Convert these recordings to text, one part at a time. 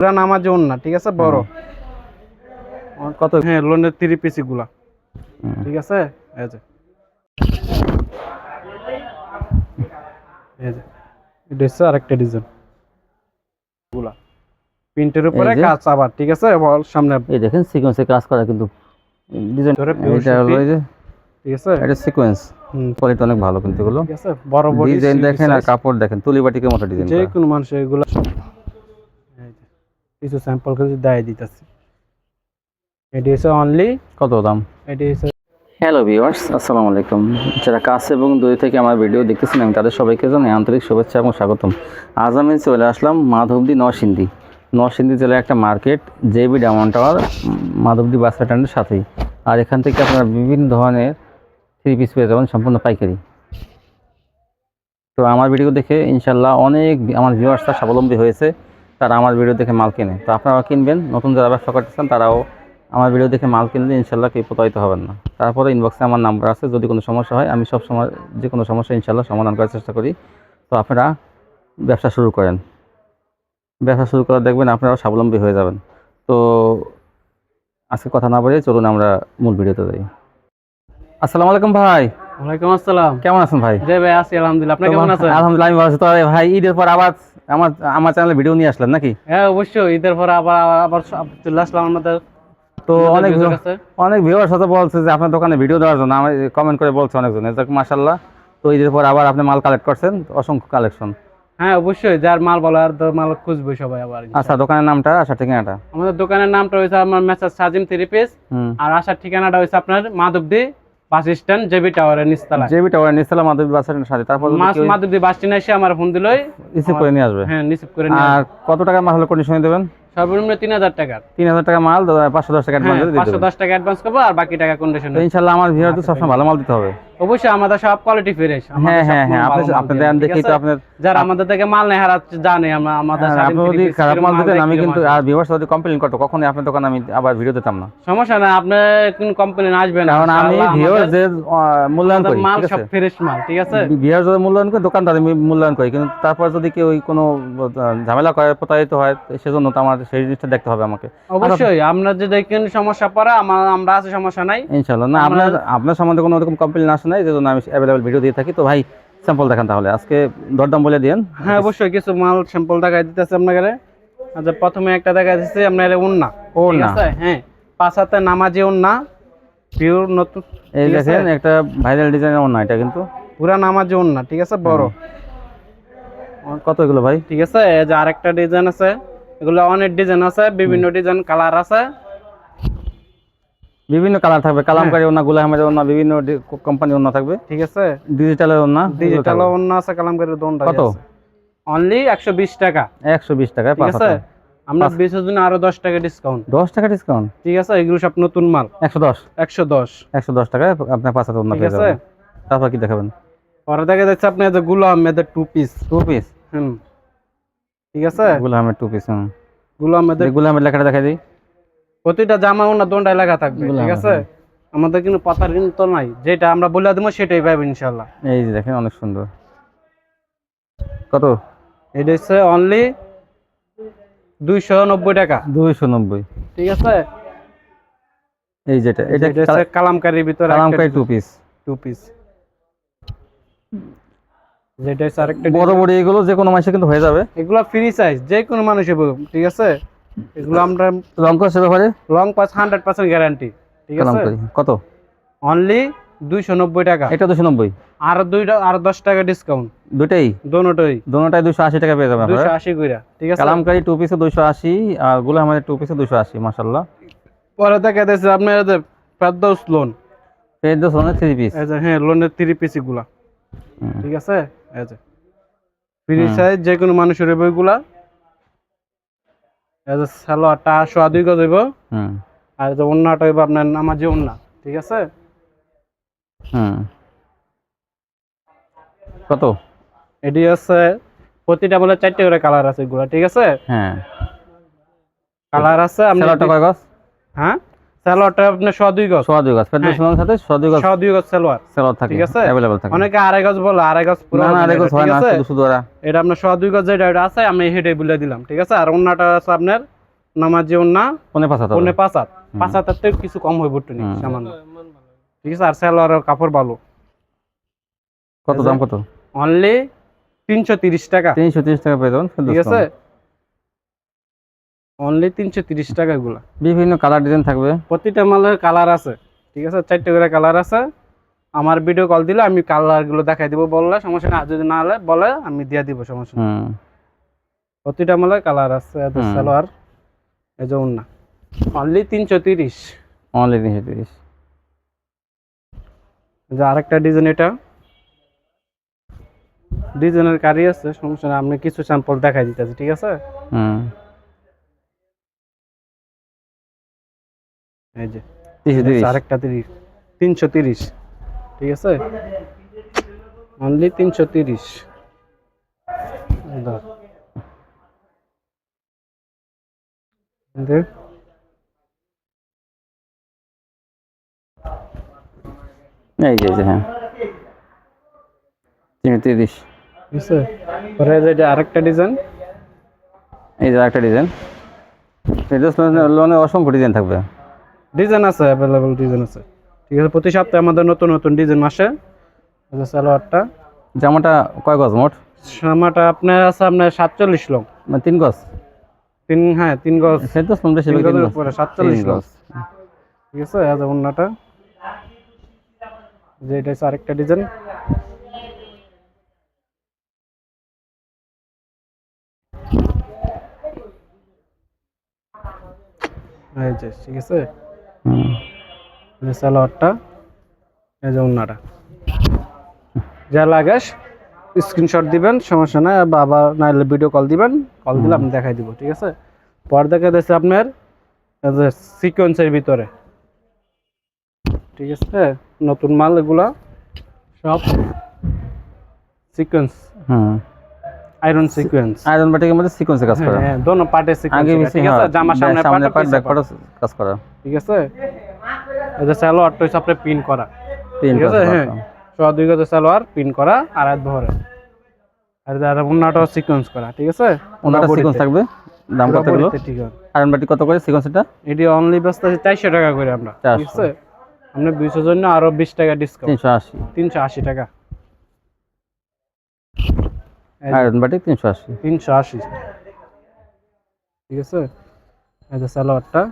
পুরা নামাজ না ঠিক আছে? বড়। কত? হ্যাঁ লোনের থ্রি পিসি গুলা ঠিক আছে? এই যে। এই যে। এটা হচ্ছে আরেকটা ডিজাইনগুলা প্রিন্টের উপরে কাজ আবার ঠিক আছে? সামনে এই দেখেন সিকোয়েন্সে কাজ করা কিন্তু ডিজাইন ধরে এটা হলো এই যে ঠিক আছে? এটা সিকোয়েন্স কোয়ালিটি অনেক ভালো কিন্তু এগুলো। ঠিক আছে? বড় বড় ডিজাইন দেখেন আর কাপড় দেখেন তুলি বাটিকের মতো ডিজাইন যে কোনো মানুষ এগুলো কিছু স্যাম্পল কিছু দেয় দিতেছি। এটি হচ্ছে অনলি কত দাম? এটি হচ্ছে হ্যালো ভিউয়ার্স আসসালামু আলাইকুম। যারা কাছে এবং দূরে থেকে আমার ভিডিও দেখতেছেন আমি তাদের সবাইকে জানাই আন্তরিক শুভেচ্ছা এবং স্বাগতম। আজ আমি চলে আসলাম মাধবদী নরসিংদী। নরসিংদী জেলার একটা market JB diamond tower Madhabdi bus স্ট্যান্ডের সাথেই। আর এখান থেকে আপনারা বিভিন্ন ধরনের থ্রি পিস পেয়ে যাবেন সম্পূর্ণ পাইকারি। তো আমার ভিডিও দেখে ইনশাল্লাহ অনেক আমার ভিউয়ার্সরা স্বাবলম্বী হয়েছে। তারা আমার ভিডিও দেখে মাল কেনে। তো আপনারা কিনবেন নতুন যারা ব্যবসা করতেছেন তারাও আমার ভিডিও দেখে মাল কিনলে ইনশাল্লাহ কেউ প্রতারিত হবেন না। তারপরে ইনবক্সে আমার নাম্বার আছে যদি কোনো সমস্যা হয় আমি সব সময় যে কোনো সমস্যা ইনশাল্লাহ সমাধান করার চেষ্টা করি। তো আপনারা ব্যবসা শুরু করেন। ব্যবসা শুরু করে দেখবেন আপনারাও স্বাবলম্বী হয়ে যাবেন। তো আজকে কথা না বলে চলুন আমরা মূল ভিডিওতে যাই। আসসালামু আলাইকুম ভাই। ওয়ালাইকুম আসসালাম। কেমন আছেন ভাই? জয় ভাই আছি আলহামদুলিল্লাহ। আপনি কেমন আছেন? আলহামদুলিল্লাহ আমি ভালো আছি। তো ভাই ঈদের পর আবার আমার আমার চ্যানেলে ভিডিও নিয়ে আসলেন নাকি? হ্যাঁ অবশ্যই। ঈদের পরে আবার আবার চলে আসলাম আমাদের। তো অনেক অনেক ভিউয়ার সাথে বলছে যে আপনার দোকানে ভিডিও দেওয়ার জন্য। আমার কমেন্ট করে বলছে অনেকজন। যাক মাশাল্লাহ তো ঈদের পর আবার আপনি মাল কালেক্ট করছেন? অসংখ্য কালেকশন হ্যাঁ অবশ্যই। যার মাল বলো আর মাল খুঁজবে সবাই আবার আচ্ছা দোকানের নামটা আচ্ছা ঠিকানাটা? আমাদের দোকানের নামটা হয়েছে আমার মেসার সাজিম থ্রি পিস আর আসার ঠিকানাটা হয়েছে আপনার মাধবদী বাস স্ট্যান্ড জেবি টাওয়ারের নিচতলায়। জেবি টাওয়ার নিচতলা মাধবী স্ট্যান্ডের সাথে। তারপর মাস মাধবদী বাস স্ট্যান্ড এসে আমার ফোন দিলই। রিসিভ করে নিয়ে আসবে। হ্যাঁ রিসিভ করে নিয়ে আর কত টাকা মাল হলে কন্ডিশনে দেবেন? সর্বনিম্ন তিন হাজার টাকা। তিন হাজার টাকা মাল পাঁচশো দশ টাকা অ্যাডভান্স পাঁচশো দশ টাকা অ্যাডভান্স করব আর বাকি টাকা কন্ডিশন ইনশাল্লাহ আমার ভিড় তো সবসময় ভালো মাল দিতে হবে। অবশ্যই আমাদের সব কোয়ালিটি ফ্রেশ হ্যাঁ হ্যাঁ হ্যাঁ আপনি আপনি দেন দেখি তো আপনার যারা আমাদের থেকে মাল হারা জানে আমরা আমাদের হ্যাঁ, আপনি যদি খারাপ মাল দিতেন আমি কিন্তু আর ভিউয়ার্স যদি কমপ্লেন করতো কখনই আপনার দোকানে আমি আবার ভিডিও দিতাম না। সমস্যা না আপনি কোন আসবেন কারণ আমি মূল্যায়ন করি মাল সব ফ্রেশ মাল ঠিক আছে? মূল্যায়ন করি দোকানদার আমি মূল্যায়ন করি কিন্তু তারপর যদি কেউ ওই কোনো ঝামেলা করে প্রতারিত হয় সেজন্য তো আমার সেই জিনিসটা দেখতে হবে আমাকে। অবশ্যই আমরা যদি কোন সমস্যা পড়ে আমরা আছে সমস্যা নাই। ইনশাল্লাহ না আপনার আপনার সম্বন্ধে কোনো রকম কমপ্লেন আসে নাই যে জন্য আমি অ্যাভেলেবল ভিডিও দিয়ে থাকি। তো ভাই স্যাম্পল দেখান তাহলে। আজকে দরদাম বলে দিন হ্যাঁ অবশ্যই কিছু মাল স্যাম্পল দেখাই দিতেছে আপনাকে। আচ্ছা প্রথমে একটা দেখা দিচ্ছে আপনার উন্না। আছে? হ্যাঁ পাঁচ হাতে নামাজি উন্না। পিওর নতুন এই দেখেন একটা ভাইরাল ডিজাইনের অন্য এটা কিন্তু। পুরা নামাজি উন্না ঠিক আছে? বড়। কত এগুলো ভাই? ঠিক আছে? এই যে আরেকটা ডিজাইন আছে। এগুলো অনেক ডিজাইন আছে বিভিন্ন ডিজাইন কালার আছে। বিভিন্ন কালার থাকবে হ্যাঁ। কালামকারী ওনা গুলাহামের ওনা বিভিন্ন কোম্পানি ওনা থাকবে। ঠিক আছে। ডিজিটালের ওনা ডিজিটাল অন্য আছে কালামকারী দোনটা কত? অনলি একশো বিশ টাকা। একশো বিশ টাকায় ঠিক আছে? আমরা বিশের জন্য আরও দশ টাকা ডিসকাউন্ট দশ টাকা ডিসকাউন্ট ঠিক আছে? এগুলো সব নতুন মাল। একশো দশ? একশো দশ। একশো দশ টাকায় আপনার পাঁচ হাতে ওনা ঠিক আছে? তারপর কি দেখাবেন? পরে দেখা যাচ্ছে আপনি যে গুলো আহমেদের টু পিস টু পিস হুম। ঠিক আছে? গুলাহামের টু পিসগুলো আহমেদের গুলাহামের লেখাটা দেখাই দিই। প্রতিটা জামা ওনা দোনটায় লেখা থাকবে ঠিক আছে? আমাদের কিন্তু পাতার কিন্তু নাই যেটা আমরা বলে দেবো সেটাই পাবেন ইনশাল্লাহ এই যে দেখেন অনেক সুন্দর। কত? এটা হচ্ছে অনলি দুইশো নব্বই টাকা। দুইশো নব্বই। ঠিক আছে? এই যেটা এটা হচ্ছে কালামকারির ভিতরে Kalamkari two piece two piece যেটা হচ্ছে আরেকটা বড় বড় এগুলো যে কোনো মাসে কিন্তু হয়ে যাবে। এগুলো ফ্রি সাইজ যে কোনো মানুষের বলুন, ঠিক আছে? এগুলো আমরা ব্যাপারে? লং পাস হান্ড্রেড পার্সেন্ট গ্যারান্টি ঠিক আছে? কত? অনলি দুইশো নব্বই টাকা। এটা দুশো নব্বই। আর দুইটা আর দশ টাকা ডিসকাউন্ট দুটাই দোনোটাই। দোনোটাই দুশো আশি টাকা পেয়ে যাবেন আপনারা। আশি কইরা ঠিক আছে? কালামকারী টু পিসে দুশো আশি আরগুলো আমাদের টু পিসে দুশো আশি মাসাল্লাহ পরে দেখা যাচ্ছে আপনার ফেরদৌস লোন পেয়ে দশ থ্রি পিস হ্যাঁ লোনের থ্রি পিসগুলা ঠিক আছে? ফ্রি সাইজ যে কোনো মানুষের বইগুলা সালোয়ারটা সোয়া দুই গজ হইব। আর যে অন্যটা হইব আপনার নামাজি অন্য ঠিক আছে? হুম। কত? এটি আছে প্রতিটা বলে চারটে করে কালার আছে এগুলা ঠিক আছে? হ্যাঁ। কালার আছে আপনি কয় গজ? হ্যাঁ? সালোয়ারটা আপনার শ দুই গজ। সোয়া দুই গজ ফেরদৌস হ্যাঁ। সাথে সোয়া দুই গজ। শ দুই গজ সালোয়ার। সেলর থাকে ঠিক আছে? অ্যাভেলেবল থাকে। অনেকে আড়াই গজ বলে আড়াই গজ পুরো না না আড়াই গজ হয় না শুধু শুধু এটা আপনার শ দুই গজ যেটা এটা আছে আমি হেঁটে বলে দিলাম ঠিক আছে? আর অন্যটা আছে আপনার নামাজি অন্যা পনে পাঁচ হাত পনে পাঁচ হাত। পাঁচ থেকে কিছু কম হইব একটু সামান্য। ঠিক আছে? আর সালোয়ারের কাপড় ভালো। কত দাম কত? অনলি তিনশো তিরিশ টাকা। তিনশো তিরিশ টাকা পেয়ে যাবেন ঠিক আছে? অনলি তিনশো তিরিশ টাকা এগুলা বিভিন্ন কালার ডিজাইন থাকবে। প্রতিটা মালের কালার আছে। ঠিক আছে? চারটে করে কালার আছে। আমার ভিডিও কল দিলে আমি কালারগুলো দেখাই দিব। বললে সমস্যা না যদি না হলে বলে আমি দিয়ে দিব সমস্যা প্রতিটা মালের কালার আছে। সালোয়ার এই যে না অনলি তিনশো তিরিশ। অনলি তিনশো তিরিশ। যে আরেকটা ডিজাইন এটা। ডিজাইনের কারি আছে। সমস্যা না আপনি কিছু স্যাম্পল দেখাই দিতেছি। ঠিক আছে? হুম। এই যে আরেকটা তিরিশ। তিনশো তিরিশ। ঠিক আছে? অনলি তিনশো তিরিশ। এই যে হ্যাঁ। তিনশো তিরিশ। পরে আরেকটা ডিজাইন এই যে ডিজাইন লোনে অসংখ্য ডিজাইন থাকবে। ডিজাইন আছে অ্যাভেলেবল ডিজাইন আছে। ঠিক আছে প্রতি সপ্তাহে আমাদের নতুন নতুন ডিজাইন আসে। সালোয়ারটা। জামাটা কয় গজ মোট? জামাটা আপনার আছে আপনার সাতচল্লিশ লং। মানে তিন গজ? তিন হ্যাঁ তিন গজ। গজের উপরে সাতচল্লিশ তিন লং। গজ। ঠিক আছে যে অন্যটা যে এটা হচ্ছে আরেকটা ডিজাইন। এই যে ঠিক আছে। সালোয়ারটা এই যে যা লাগে স্ক্রিনশট দিবেন সমস্যা নাই। বা আবার নাইলে ভিডিও কল দিবেন কল দিলে আমি দেখাই দিব ঠিক আছে? পর দেখা যাচ্ছে আপনার সিকোয়েন্সের ভিতরে। ঠিক আছে? নতুন মাল এগুলা সব সিকোয়েন্স হুম। আয়রন সিকোয়েন্স আয়রন বাটিকের মধ্যে সিকোয়েন্সে কাজ করা। হ্যাঁ দোনো পার্টে সিকোয়েন্স আগে ঠিক আছে জামা সামনে সামনে পার্ট ব্যাক পার্ট কাজ করা। ঠিক আছে? এই যে সালোয়ারটা হচ্ছে আপনার পিন করা। কাজ আছে? হ্যাঁ। করা সোয়া দুই গজের সালোয়ার পিন করা আর এক ভরে আর আর অন্যটাও সিকোয়েন্স করা ঠিক আছে? ওনাটা সিকোয়েন্স থাকবে দাম কত আছে। আয়রন বাটি কত করে সিকোয়েন্স এটা? এটি অনলি ব্যস্ত আছে চারশো টাকা করে আমরা ঠিক আছে? আমরা দুইশোর জন্য আরও বিশ টাকা ডিসকাউন্ট তিনশো আশি। তিনশো আশি টাকা। এই যে আয়রন বাটি তিনশো আশি। তিনশো আশি। ঠিক আছে? এই যে সালোয়ারটা।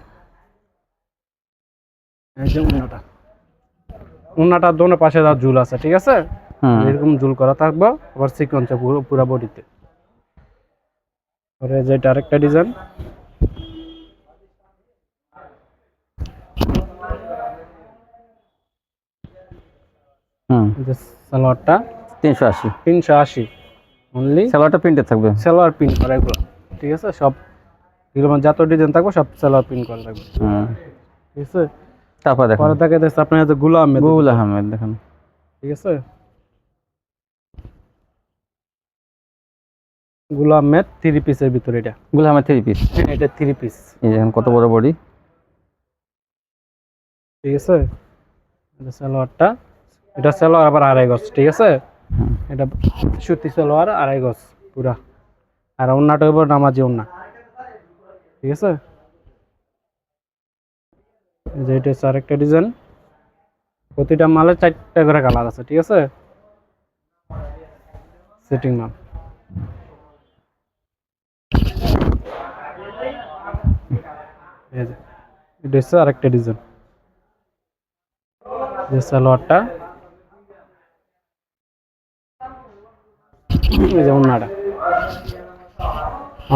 এই যে উন্নাটা উন্নাটার দোনো পাশে তার ঝুল আছে ঠিক আছে? এরকম ঝুল করা থাকবে আবার সিকোয়েন্সে পুরো পুরো বডিতে পরে যেটা আরেকটা ডিজাইন হুম। সালোয়ারটা। তিনশো আশি। তিনশো আশি। অনলি সালোয়ারটা প্রিন্টেড থাকবে। সালোয়ার প্রিন্ট করা এগুলো। ঠিক আছে? সব এগুলো যত ডিজাইন থাকবে সব সালোয়ার প্রিন্ট করা থাকবে। হুম ঠিক আছে? তারপর দেখুন। পরে থাকে দেখছে আপনার হাতে গুলো আহমেদ গুল আহমেদ দেখুন। ঠিক আছে? গুলো আহমেদ থ্রি পিসের ভিতরে এটা। গুল আহমেদ থ্রি পিস হ্যাঁ এটা থ্রি পিস এই দেখুন কত বড় বডি ঠিক আছে? এটা সালোয়ারটা এটা সালোয়ার আবার আড়াই গজ ঠিক আছে? এটা সুতি সালোয়ার, আড়াই গজ পুরা। আর অন্যটা হইব নামাজি অন্য ঠিক আছে? এই যে এটা হচ্ছে আরেকটা ডিজাইন। প্রতিটা মালে চারটা করে কালার আছে, ঠিক আছে? সেটিং মাল। এটা হচ্ছে আরেকটা ডিজাইন। যে সালোয়ারটা এই যে অন্যটা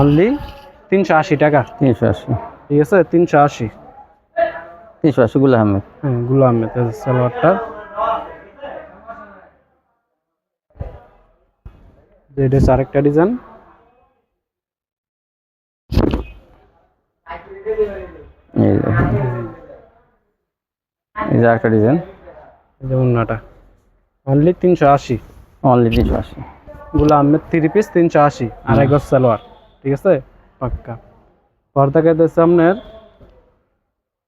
অনলি তিনশো আশি টাকা। তিনশো আশি। ঠিক আছে? তিনশো আশি। তিনশো আশি গুল আহমেদ। হ্যাঁ গুলো আহমেদ সালোয়ারটা। এটা আরেকটা ডিজাইন। এই যে। এই যে একটা ডিজাইন। এই যে অন্যটা অনলি তিনশো আশি। অনলি তিনশো আশি। গুলো আহমেদ থ্রি পিস তিনশো আশি আড়াই গজ সালোয়ার ঠিক আছে? পাক্কা। পর্দা কেটেছে আপনার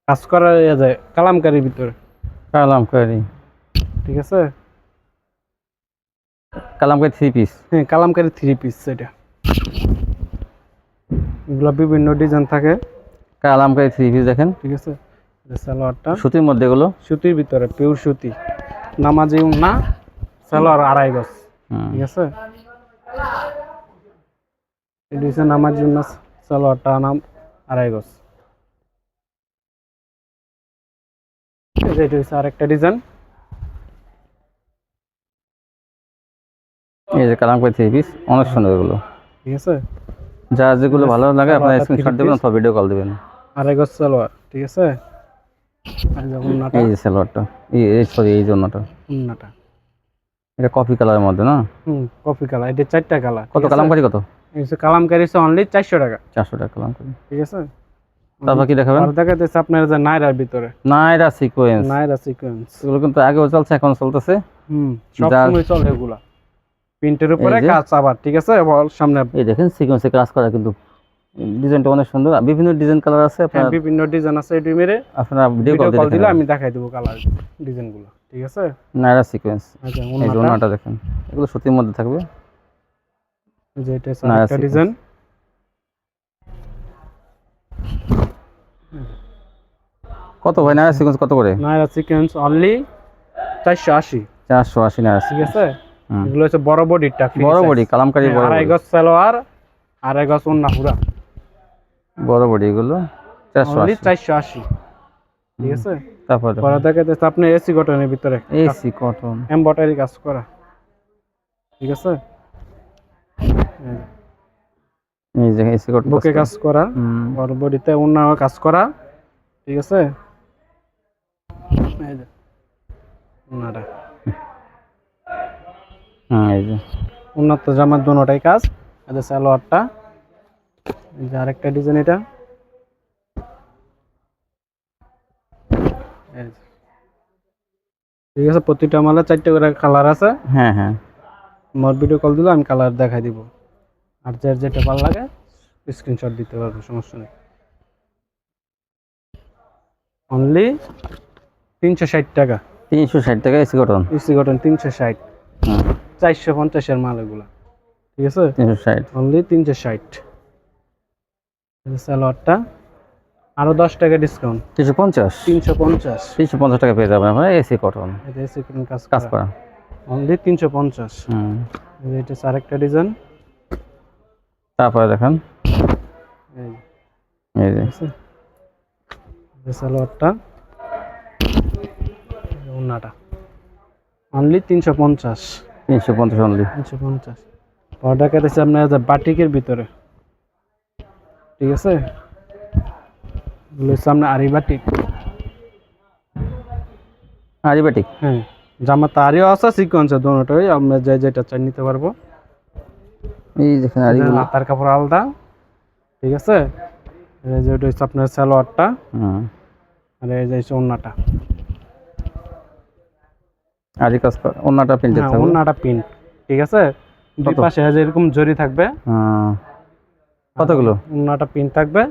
কাজ করা যায় কালামকারির ভিতরে। কালামকারি। ঠিক আছে? কালামকারি থ্রি পিস হ্যাঁ কালামকারি থ্রি পিস সেটা। এগুলো বিভিন্ন ডিজাইন থাকে। কালামকারি থ্রি পিস দেখেন। ঠিক আছে? সালোয়ারটা। সুতির মধ্যে এগুলো। সুতির ভিতরে পিওর সুতি। নামাজি না সালোয়ার আড়াই গজ। হুম। ঠিক আছে? এটা হচ্ছে সালোয়ারটা নাম আড়াই গজ। এটা হচ্ছে আরেকটা ডিজাইন এই যে কালামকারি থ্রি পিস অনেক সুন্দর এগুলো। ঠিক আছে? যা যেগুলো ভালো লাগে আপনারা সালোয়ারটা স্ক্রিনশট three দেবেন piece। অথবা ভিডিও কল দেবেন। আড়াই গজ সালোয়ার ঠিক আছে? এই যে সালোয়ারটা এই সরি এই জন্যটা উন্নাটা। এটা কফি কালারের মধ্যে না? হুম কফি কালার এটা চারটা কালার কত কালামকারি কত? এই হচ্ছে কালামকারি হচ্ছে অনলি চারশো টাকা। চারশো টাকা কালামকারি। ঠিক আছে? তারপর কি দেখাবেন? আর দেখাতেছে আপনার যে নাইরার ভিতরে। নাইরা সিকোয়েন্স নাইরা সিকোয়েন্স এগুলো কিন্তু আগেও চলছে এখন চলতেছে। হুম সব সময় চলে এগুলা। প্রিন্টের উপরে কাজ আবার ঠিক আছে? সামনে এই দেখেন সিকোয়েন্সে কাজ করা কিন্তু ডিজাইনটা অনেক সুন্দর। বিভিন্ন ডিজাইন কালার আছে আপনার বিভিন্ন ডিজাইন আছে এটি মেরে। আপনারা ভিডিও কল দিলে আমি দেখাই দেবো কালার ডিজাইনগুলো। ঠিক আছে? নাইরা সিকোয়েন্স আচ্ছা এই যে ওনাটা? দেখেন। এগুলো সুতির মধ্যে থাকবে। যে এটা একটা ডিজাইন কত ভাই? নাইরা সিকোয়েন্স কত করে? নাইরা সিকোয়েন্স অনলি চারশো আশি। চারশো আশি নাইরা ঠিক আছে? এগুলো হচ্ছে বড় বডিটা বড় বডি কালামকারি বড় আড়াই গজ সালোয়ার আড়াই গজ ওন্না পুরা। বড় বডি এগুলো। চারশো অনলি আশি চারশো আশি। ঠিক আছে? তারপর পরে দেখাতেছে আপনি এসি কটনের ভিতরে এসি কটন এমব্রয়ডারি কাজ করা। ঠিক আছে? এই যে এসি কটন বুকে কাজ করা। আর বডিতে অন্য কাজ করা। ঠিক আছে? এই যে ওনাটা হুম, এই যে। উন্নত জামার দুটাই কাজ। যে সালোয়ারটা। এই যে আরেকটা ডিজাইন এটা এই যে। ঠিক আছে প্রতিটা মালে চারটে করে কালার আছে। হ্যাঁ হ্যাঁ। মোর ভিডিও কল দিলে আমি কালার দেখাই দিব। আর যার যেটা ভালো লাগে স্ক্রিনশট দিতে পারব সমস্যা নেই। অনলি তিনশো ষাট টাকা। তিনশো ষাট টাকা এসি কটন এসি কটন তিনশো ষাট। চারশো পঞ্চাশের মাল এগুলা। ঠিক আছে? তিনশো ষাট। অনলি তিনশো ষাট। সালোয়ারটা আরও দশ টাকা ডিসকাউন্ট তিনশো পঞ্চাশ? তিনশো পঞ্চাশ। তিনশো পঞ্চাশ টাকা পেয়ে যাবেন আপনারা এসি কটন এটা এসি কটন কাজ কাজ করা। অনলি তিনশো পঞ্চাশ। এটা হচ্ছে আরেকটা ডিজাইন তারপরে দেখেন। এই যে। সালোয়ারটা। ওনাটা অনলি তিনশো পঞ্চাশ। তিনশো পঞ্চাশ অনলি তিনশো পঞ্চাশ। অর্ডার কেটেছে আপনার বাটিকের ভিতরে। ঠিক আছে? এগুলো হচ্ছে আপনার আরি আরিবাটিক? হ্যাঁ জামাতে আরিও আছে সিকোয়েন্সে দোনোটাই আমরা যে যেটা চাই নিতে পারব। এই দেখেন আরিগুলো। হাতার কাপড় আলাদা ঠিক আছে? এই যে ওটা হচ্ছে আপনার সালোয়ারটা হুম। আর এই যে ওন্নাটা। আরি কাজ করা অন্যটা প্রিন্টেড হ্যাঁ থাকবে? ওন্নাটা প্রিন্ট ঠিক আছে? দুই পাশে এই যে এরকম জরি থাকবে। কতগুলো? ওন্নাটা প্রিন্ট থাকবে।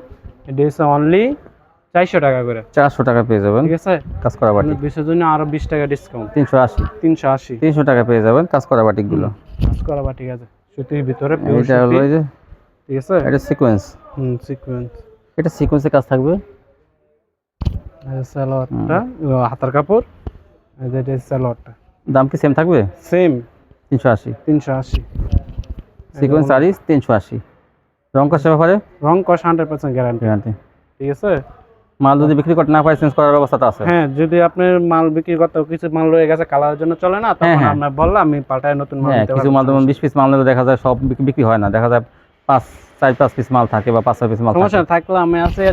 এটা হচ্ছে অনলি চারশো টাকা করে। চারশো টাকা পেয়ে যাবেন। ঠিক আছে? কাজ করা বাটিক। বিশের জন্য আরও বিশ টাকা ডিসকাউন্ট তিনশো আশি। তিনশো আশি। তিনশো টাকা পেয়ে যাবেন কাজ করা বাটিকগুলো। কাজ করা বা ঠিক আছে। সুতির ভিতরে এটা হলো যে ঠিক আছে? এটা সিকোয়েন্স হুম সিকোয়েন্স এটা সিকোয়েন্সে কাজ থাকবে। সালোয়ারটা হাতার কাপড় এই যে এটা সালোয়ারটা। দাম কি সেম থাকবে? সেম তিনশো আশি। তিনশো আশি। সিকোয়েন্স আরিস তিনশো আশি। রং কষে ব্যাপারে? রং কস হান্ড্রেড পার্সেন্ট গ্যারান্টি গ্যারান্টি ঠিক আছে? মাল যদি বিক্রি করতে না পারে চেঞ্জ করার ব্যবস্থাটা আছে। হ্যাঁ যদি আপনি মাল বিক্রি করতে কিছু মাল রয়ে গেছে কালারের জন্য চলে না তখন হ্যাঁ। আপনার বললে আমি পাল্টায় নতুন মাল হ্যাঁ দিতে কিছু মাল যেমন বিশ পিস মাল নিলে দেখা যায় সব বিক্রি হয় না দেখা যায় পাঁচ চার পাঁচ পিস মাল থাকে বা পাঁচ ছয় পিস মাল সমস্যা থাকে। নেই, থাকলে আমি আছে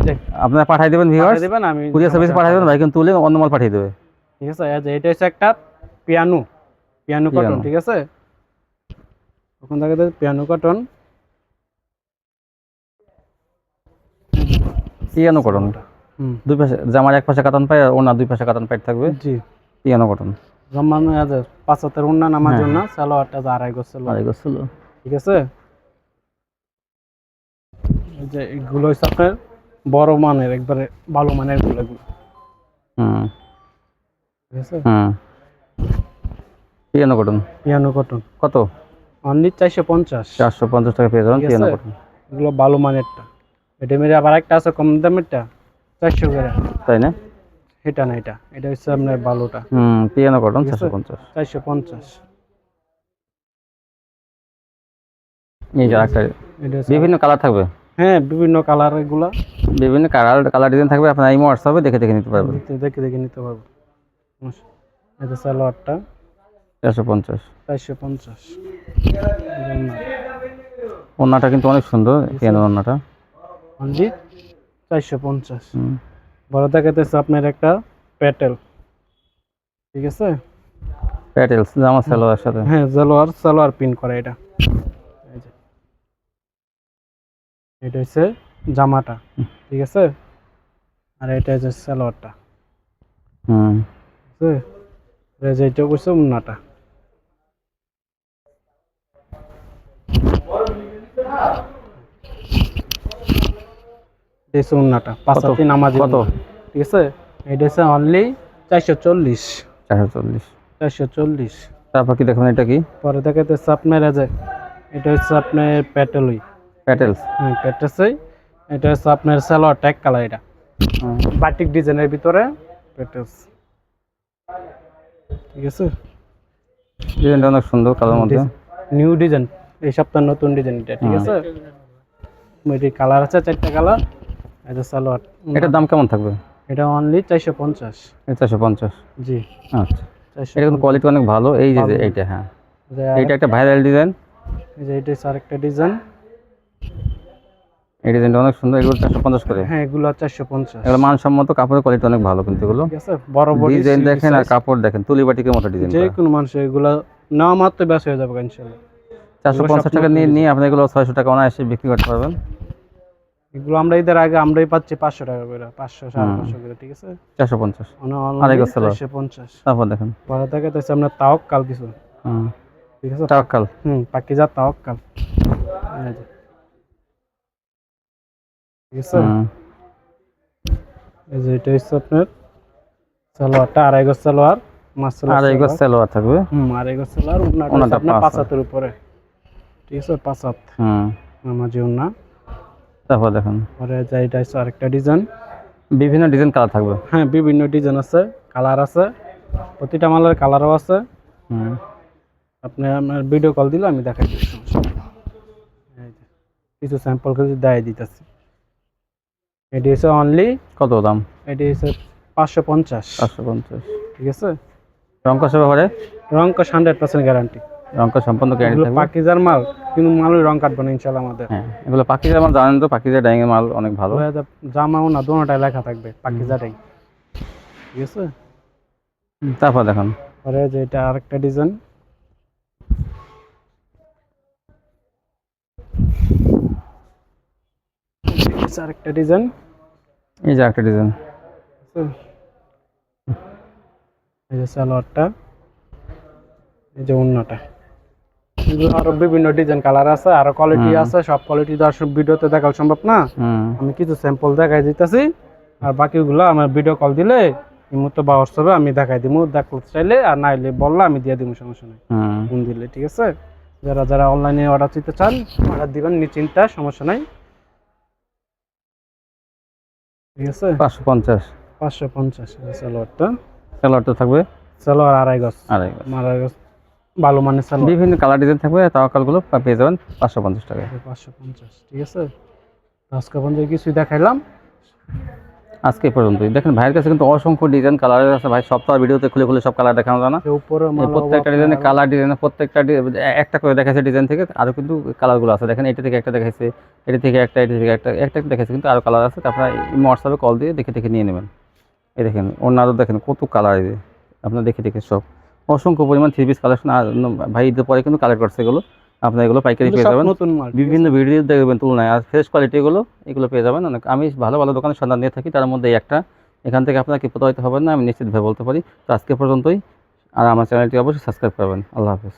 আপনারা পাঠাই দেবেন ভিউয়ার্স পাঠিয়ে দিবেন আমি কুরিয়ার সার্ভিস পাঠাই দেবেন ভাই কিন্তু তুলে অন্য মাল পাঠিয়ে দেবে। ঠিক আছে এই যে এটা হচ্ছে একটা পিয়ানো পিয়ানো কটন ঠিক আছে? ওখান থেকে পিয়ানো কটন পিয়ানো কটন দুই পাশে জামার এক পাশে কাতান পাই আর ওনার দুই পাশে কাতান পাইট থাকবে জি। Piano cotton. জমান আছে পাঁচ হাতের উন্না নামার হ্যাঁ। জন্য সালোয়ারটা আড়াই গোছ আর এগুলো ঠিক আছে? এই যে এগুলো হচ্ছে আপনার বড় মানের একবারে ভালো মানেরগুলো এগুলো। হুম। ঠিক আছে? হুম। Piano cotton. Piano cotton. কত? অনলি চারশো পঞ্চাশ। চারশো পঞ্চাশ টাকা পেয়ে যাবেন পিয়ানো। কটন। এগুলো ভালো মানেরটা। এটা মেরে আবার একটা আছে কম দামেরটা। চারশো করে। তাই না? এটা না এটা। এটা হচ্ছে আপনার ভালোটা হুম পিয়ানো কটন চারশো পঞ্চাশ। চারশো পঞ্চাশ। এই যে একটা বিভিন্ন কালার থাকবে? হ্যাঁ বিভিন্ন কালার এগুলা। বিভিন্ন কালার কালার ডিজাইন থাকবে আপনার এই হোয়াটসঅ্যাপে দেখে দেখে নিতে পারবেন। দেখে- দেখে নিতে পারব। এটা সালোয়ারটা চারশো পঞ্চাশ। চারশো পঞ্চাশ। ওনাটা কিন্তু অনেক সুন্দর পিয়ানো ওনাটা অনলি চারশো পঞ্চাশ। বড় দেখাতেছে আপনার একটা প্যাটেল। ঠিক আছে? প্যাটেলস জামা সালোয়ার সাথে। হ্যাঁ সালোয়ার সালোয়ার পিন করা এটা। এটা হচ্ছে জামাটা। ঠিক আছে? আর এটা হচ্ছে সালোয়ারটা। হুম। ঠিক আছে? আর এই যে এটা হচ্ছে উন্নাটা এই হচ্ছে উন্নাটা পাঁচাতি নামাজি কত? ঠিক আছে? এটা হচ্ছে অনলি চারশো চল্লিশ। চারশো চল্লিশ। চারশো চল্লিশ। তারপর কি দেখবেন এটা কি? পরে দেখাতেছে আপনার এই যে এটা হচ্ছে আপনার প্যাটেলই প্যাটেলস হ্যাঁ প্যাটেসই এটা হচ্ছে আপনার সালোয়ার ট্যাগ কালার এটা। বাটিক ডিজাইনের ভিতরে প্যাটেলস ঠিক আছে? ডিজাইনটা অনেক সুন্দর কালার মধ্যে। নিউ ডিজাইন এই সপ্তাহ নতুন ডিজাইন এটা ঠিক আছে? কালার আছে চারটা কালার। এটা সালোয়ার। এটার দাম কেমন থাকবে? এটা অনলি চারশো পঞ্চাশ। চারশো পঞ্চাশ? জি। আচ্ছা। এটা কিন্তু কোয়ালিটি অনেক ভালো। এই যে এইটা হ্যাঁ। এইটা একটা ভাইরাল ডিজাইন এই যে এটা হচ্ছে আরেকটা ডিজাইন এই ডিজাইনটা অনেক সুন্দর। এগুলো চারশো পঞ্চাশ করে? হ্যাঁ এগুলো চারশো পঞ্চাশ। এগুলো মানসম্মত কাপড়ের কোয়ালিটি অনেক ভালো কিন্তু এগুলো। বড় বড় ডিজাইন দেখেন আর কাপড় দেখেন। তুলি বাটিকের মতো ডিজাইন যে কোনো মানুষ এগুলো নেওয়া মাত্র ব্যাস হয়ে যাবে ইনশাল্লাহ। চারশো পঞ্চাশ টাকা নিয়ে নিয়ে আপনি এগুলো ছয়শো টাকা অনায়াসে বিক্রি করতে পারবেন। এগুলো আমরা ঈদের আগে আমরাই পাচ্ছি পাঁচশো টাকা করে পাঁচশো সাড়ে পাঁচশো করে ঠিক আছে? চারশো পঞ্চাশ। চারশো পঞ্চাশ। তারপর দেখেন। পরে থেকে তো তাওক কাল কিছু। ঠিক আছে? টাওয়াক্কাল হুম পাকি যা তাওক কাল ঠিক আছে? এই যে এটা হচ্ছে আপনার সালোয়ারটা আড়াই গজ সালোয়ার গজ সালোয়ার থাকবে। হুম আড়াই গজ সালোয়ার আপনার পাঁচ হাতের উপরে। ঠিক আছে? পাঁচ হাত। হুম। নামাজি উন্না তারপর দেখেন। পরে যে এটা হচ্ছে আরেকটা ডিজাইন বিভিন্ন ডিজাইন কালার থাকবে। হ্যাঁ বিভিন্ন ডিজাইন আছে কালার আছে প্রতিটা মালের কালারও আছে। হুম। আপনি আমার ভিডিও কল দিলে আমি দেখাই কিছু স্যাম্পল কিছু দেয় দিতেছি। এটি হচ্ছে অনলি কত দাম? এটি হচ্ছে পাঁচশো পঞ্চাশ। চারশো পঞ্চাশ। ঠিক আছে? রঙ্কসের ব্যাপারে রং কস হান্ড্রেড পার্সেন্ট গ্যারান্টি রঙ্ক সম্পন্ন থাকবে। পাকিজার মাল কিন্তু মালই রং কাটবে না ইনশাল্লাহ আমাদের। হ্যাঁ এগুলো পাকিজা আমার জানেন তো পাকিজা ডাইংয়ের মাল অনেক ভালো। জামাও না দোনোটাই লেখা থাকবে পাকিজাটাই ঠিক আছে? তারপর দেখুন। পরে যে এটা আরেকটা ডিজাইন আরেকটা ডিজাইন এই যে একটা ডিজাইন এই যে সালোয়ারটা এই যে অন্যটা আরও বিভিন্ন ডিজাইন কালার আছে আরও কোয়ালিটি আছে সব কোয়ালিটি তো আর ভিডিওতে দেখাও সম্ভব না। আমি কিছু স্যাম্পল দেখাই দিতেছি আর বাকিগুলো আমার ভিডিও কল দিলে ইমুতো বা হোয়াটসঅ্যাপে আমি দেখাই দিব দেখো চাইলে আর নাইলে বললে আমি দিয়ে দিব সমস্যা নেই। ফোন দিলে ঠিক আছে? যারা যারা অনলাইনে অর্ডার দিতে চান অর্ডার দিবেন নিশ্চিন্তা সমস্যা নাই। ঠিক আছে? পাঁচশো পঞ্চাশ। পাঁচশো পঞ্চাশ সালোয়ারটা সালোয়ারটা থাকবে? সালোয়ার আড়াই গজ। আড়াই গজ। আড়াই গজ। ভালো মানের সালোয়ার। বিভিন্ন কালার ডিজাইন থাকবে তাওয়াক্কালগুলো পেয়ে যাবেন পাঁচশো পঞ্চাশ টাকায়। পাঁচশো পঞ্চাশ ঠিক আছে? আজকে পর্যন্ত কিছুই দেখাইলাম। আজকে পর্যন্তই। দেখেন ভাইয়ের কাছে কিন্তু অসংখ্য ডিজাইন কালারের আছে। ভাই সব তো আর ভিডিওতে খুলে খুলে সব কালার দেখানো যায় না। প্রত্যেকটা ডিজাইনের কালার ডিজাইনের প্রত্যেকটা একটা করে দেখাচ্ছে ডিজাইন থেকে আরও কিন্তু কালারগুলো আছে। দেখেন এটা থেকে একটা দেখাইছে এটা থেকে একটা এটা থেকে একটা একটা দেখাচ্ছে কিন্তু আরও কালার আছে। আপনারা হোয়াটসঅ্যাপে কল দিয়ে দেখে দেখে নিয়ে নেবেন। এই দেখেন অন্য দেখেন কত কালার আপনারা দেখে দেখে সব। অসংখ্য পরিমাণ থ্রি পিস কালেকশন ভাই ঈদের পরে কিন্তু কালেক্ট করছে এগুলো। আপনার এগুলো পাইকারি পেয়ে যাবেন। নতুন বিভিন্ন ভিডিও দেখবেন তুলনায়। আর ফ্রেশ কোয়ালিটিগুলো এগুলো পেয়ে যাবেন। অনেক আমি ভালো ভালো দোকানের সন্ধান নিয়ে থাকি তার মধ্যে একটা। এখান থেকে আপনাকে কি প্রতারিত হবেন না আমি নিশ্চিতভাবে বলতে পারি। তো আজকে পর্যন্তই। আর আমার চ্যানেলটি অবশ্যই সাবস্ক্রাইব করবেন। আল্লাহ হাফেজ।